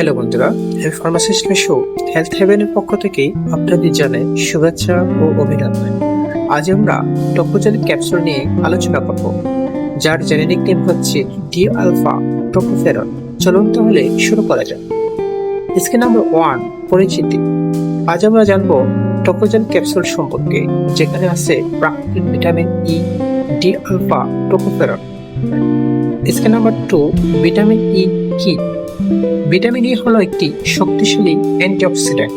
Hello বন্ধুরা health pharmacist show health হেভেনের পক্ষ থেকে আপনাদের জানাই শুভেচ্ছা ও অভিনন্দন। আজ আমরা টপোজেলিক ক্যাপসুল নিয়ে আলোচনা করব, যার জেনেরিক নেম হচ্ছে ডি আলফা টোকোফেরন চলুন তাহলে শুরু করা যাক। স্কিন নাম্বার ওয়ান পরিচিতি। আজ আমরা জানব টোকোজেল ক্যাপসুল সম্পর্কে, যেখানে আছে প্রাকৃতিক vitamin E D alpha tocopherol skin number two vitamin E কি? ভিটামিন ই হলো একটি শক্তিশালী অ্যান্টিঅক্সিডেন্ট।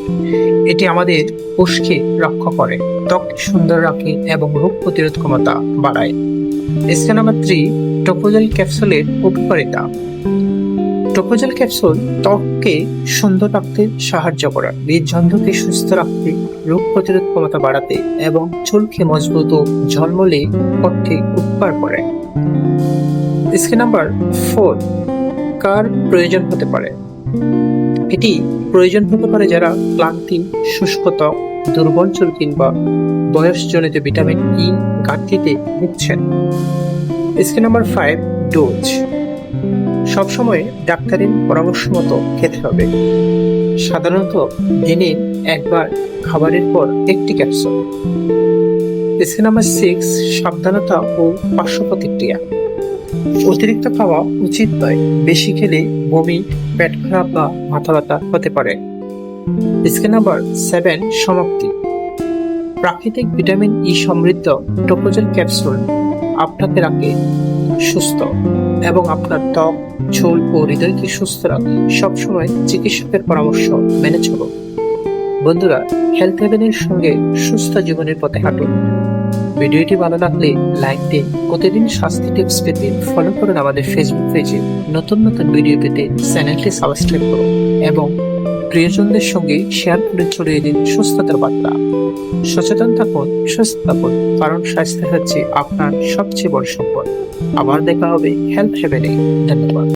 এটি আমাদের কোষকে রক্ষা করে, ত্বক সুন্দর রাখে এবং রোগ প্রতিরোধ ক্ষমতা বাড়ায়। স্কেন নাম্বার থ্রি টোকোজেল ক্যাপসুলের উপকারিতা। টোকোজেল ক্যাপসুল ত্বককে সুন্দর রাখতে সাহায্য করে, হৃদযন্ত্রকে সুস্থ রাখতে, রোগ প্রতিরোধ ক্ষমতা বাড়াতে এবং চুলকে মজবুত ও ঝলমলে করতে উপকার করে। স্কেন নাম্বার ফোর কার প্রয়োজন হতে পারে? এটি প্রয়োজন হতে পারে যারা ক্লান্তি শুষ্ক ত্বক দুর্বল চুল কিংবা বয়সজনিত ভিটামিন ই ঘাটতিতে ভুগছেন। Skin number five dose. সবসময় ডাক্তারের পরামর্শ মতো খেতে হবে। সাধারণত দিনে একবার খাবারের পর একটি ক্যাপসুল স্কিন নাম্বার সিক্স সাবধানতা ও পার্শ্ব প্রতিক্রিয়া অতিরিক্ত খাওয়া উচিত নয়। বেশি খেলে বমি, পেট খারাপ বা মাথা ব্যথা হতে পারে। স্কেন নাম্বার সেভেন, সমাপ্তি। প্রাকৃতিক ভিটামিন ই সমৃদ্ধ টোকোজেল ক্যাপসুল আপনাকে রাখে সুস্থ এবং আপনার ত্বক, চুল ও হৃদয়কে সুস্থ রাখে। সবসময় চিকিৎসকের পরামর্শ মেনে চলুন। বন্ধুরা হেলথ হেভেনের সঙ্গে সুস্থ জীবনের পথে হাঁটুন। ভিডিওটি ভালো লাগলে লাইক দিন। প্রতিদিন স্বাস্থ্য টিপস পেতে ফলো করুন আমাদের ফেসবুক পেজে নতুন নতুন ভিডিও পেতে চ্যানেলটি সাবস্ক্রাইব করুন এবং প্রিয়জনদের সঙ্গে শেয়ার করে ছড়িয়ে দিন সুস্থতার বার্তা। সচেতন থাকুন, সুস্থ থাকুন, কারণ স্বাস্থ্য হচ্ছে আপনার সবচেয়ে বড় সম্পদ। আবার দেখা হবে হেলথ হেভেনে ধন্যবাদ।